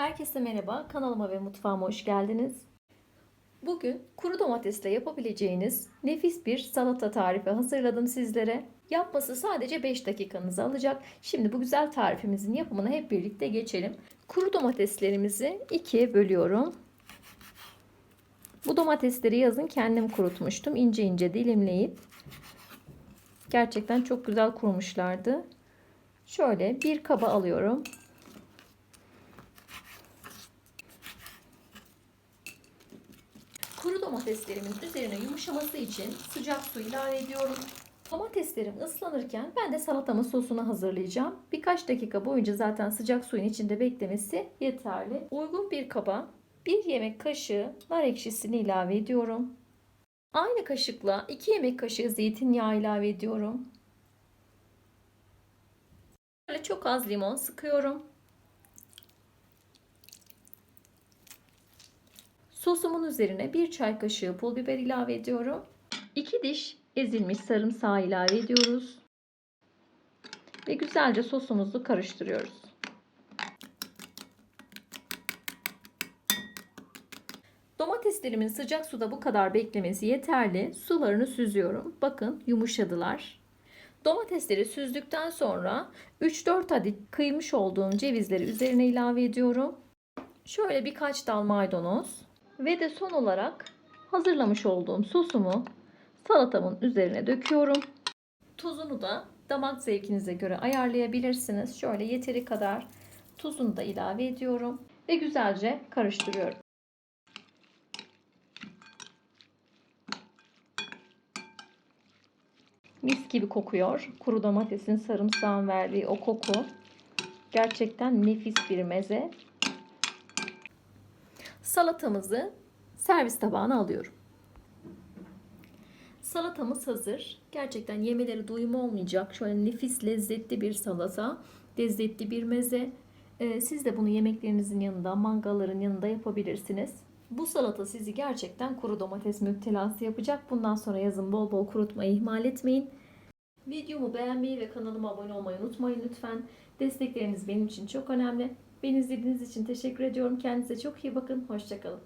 Herkese merhaba, kanalıma ve mutfağıma hoş geldiniz. Bugün kuru domatesle yapabileceğiniz nefis bir salata tarifi hazırladım sizlere. Yapması sadece 5 dakikanızı alacak. Şimdi bu güzel tarifimizin yapımına hep birlikte geçelim. Kuru domateslerimizi ikiye bölüyorum. Bu domatesleri yazın kendim kurutmuştum. İnce ince dilimleyip. Gerçekten çok güzel kurumuşlardı. Şöyle bir kaba alıyorum. Kuru domateslerimin üzerine yumuşaması için sıcak su ilave ediyorum. Domateslerim ıslanırken ben de salatamın sosunu hazırlayacağım. Birkaç dakika boyunca zaten sıcak suyun içinde beklemesi yeterli. Uygun bir kaba bir yemek kaşığı nar ekşisini ilave ediyorum. Aynı kaşıkla 2 yemek kaşığı zeytinyağı ilave ediyorum. Böyle çok az limon sıkıyorum. Sosumun üzerine bir çay kaşığı pul biber ilave ediyorum. 2 diş ezilmiş sarımsağı ilave ediyoruz. Ve güzelce sosumuzu karıştırıyoruz. Domateslerimin sıcak suda bu kadar beklemesi yeterli. Sularını süzüyorum. Bakın yumuşadılar. Domatesleri süzdükten sonra 3-4 adet kıymış olduğum cevizleri üzerine ilave ediyorum. Şöyle birkaç dal maydanoz ve de son olarak hazırlamış olduğum sosumu salatamın üzerine döküyorum. Tuzunu da damak zevkinize göre ayarlayabilirsiniz. Şöyle yeteri kadar tuzunu da ilave ediyorum ve güzelce karıştırıyorum. Mis gibi kokuyor. Kuru domatesin sarımsağın verdiği o koku. Gerçekten nefis bir meze. Salatamızı servis tabağına alıyorum. Salatamız hazır. Gerçekten yemeleri doyum olmayacak. Şöyle nefis lezzetli bir salata. Lezzetli bir meze. Ee, siz de bunu yemeklerinizin yanında, mangalların yanında yapabilirsiniz. Bu salata sizi gerçekten kuru domates müptelası yapacak. Bundan sonra yazın bol bol kurutmayı ihmal etmeyin. Videomu beğenmeyi ve kanalıma abone olmayı unutmayın lütfen. Destekleriniz benim için çok önemli. Beni izlediğiniz için teşekkür ediyorum. Kendinize çok iyi bakın. Hoşçakalın.